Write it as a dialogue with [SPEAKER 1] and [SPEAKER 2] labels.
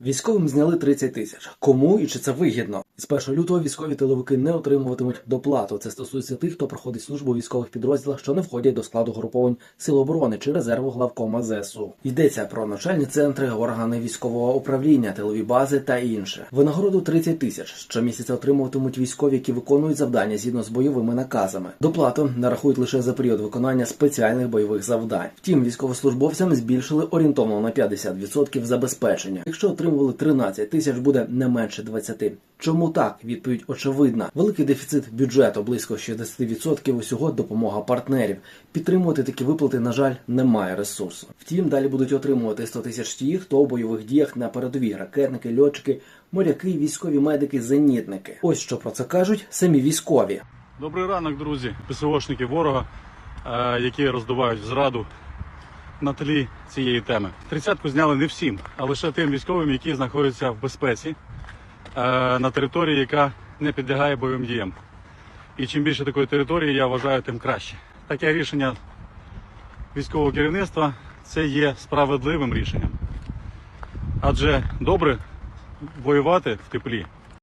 [SPEAKER 1] Військовим зняли 30 тисяч. Кому і чи це вигідно? З 1 лютого військові тиловики не отримуватимуть доплату. Це стосується тих, хто проходить службу у військових підрозділах, що не входять до складу груповань Сил оборони чи резерву главкома ЗСУ. Йдеться про навчальні центри, органи військового управління, тилові бази та інше. Винагороду 30 тисяч. Щомісяця отримуватимуть військові, які виконують завдання згідно з бойовими наказами. Доплату нарахують лише за період виконання спеціальних бойових завдань. Втім, військовослужбовцям збільшили орієнтовно на 50% забезпечення. Якщо отримували 13 тисяч, буде не менше 20. Чому так? Відповідь очевидна. Великий дефіцит бюджету, близько 60% усього допомога партнерів. Підтримувати такі виплати, на жаль, немає ресурсу. Втім, далі будуть отримувати 100 тисяч ті, хто у бойових діях на передовій ракетники, льотчики, моряки, військові медики, зенітники. Ось що про це кажуть самі військові.
[SPEAKER 2] Добрий ранок, друзі, ПСОшники ворога, е, які роздувають зраду на тлі цієї теми. Тридцятку зняли не всім, а лише тим військовим, які знаходяться в безпеці е, на території, яка не підлягає бойовим діям. І чим більше такої території, я вважаю, тим краще. Таке рішення військового керівництва це є справедливим рішенням. Адже добре воювати в теплі